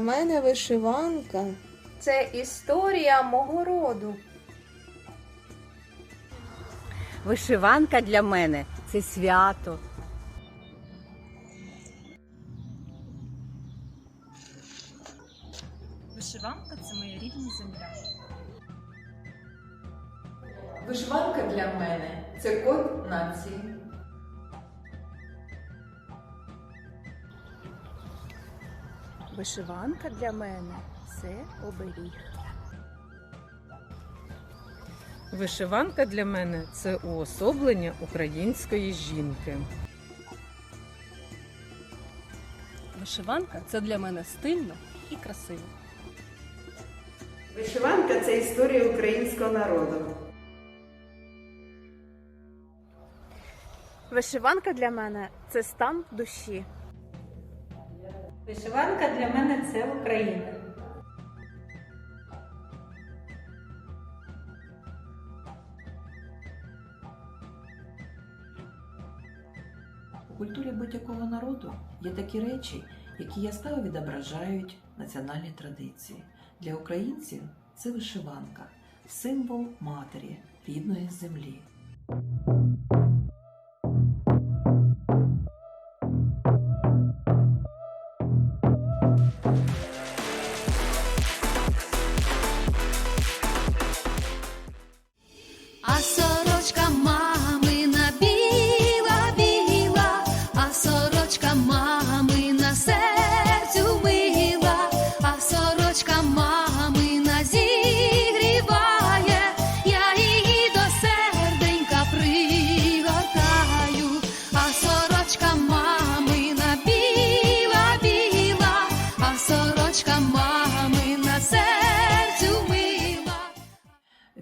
мене вишиванка це історія мого роду. Вишиванка для мене це свято. Вишиванка це моя рідна земля. Вишиванка для мене це код нації. Вишиванка для мене це оберіг. Вишиванка для мене це уособлення української жінки. Вишиванка це для мене стильно і красиво. Вишиванка це історія українського народу. Вишиванка для мене це стан душі. Вишиванка для мене це Україна. У культурі будь-якого народу є такі речі, які яскраво відображають національні традиції. Для українців це вишиванка, символ матері, рідної землі. А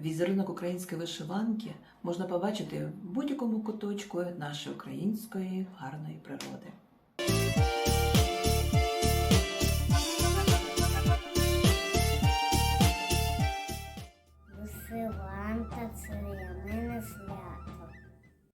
Візерунок української вишиванки можна побачити в будь-якому куточку нашої української гарної природи. Вишиванка це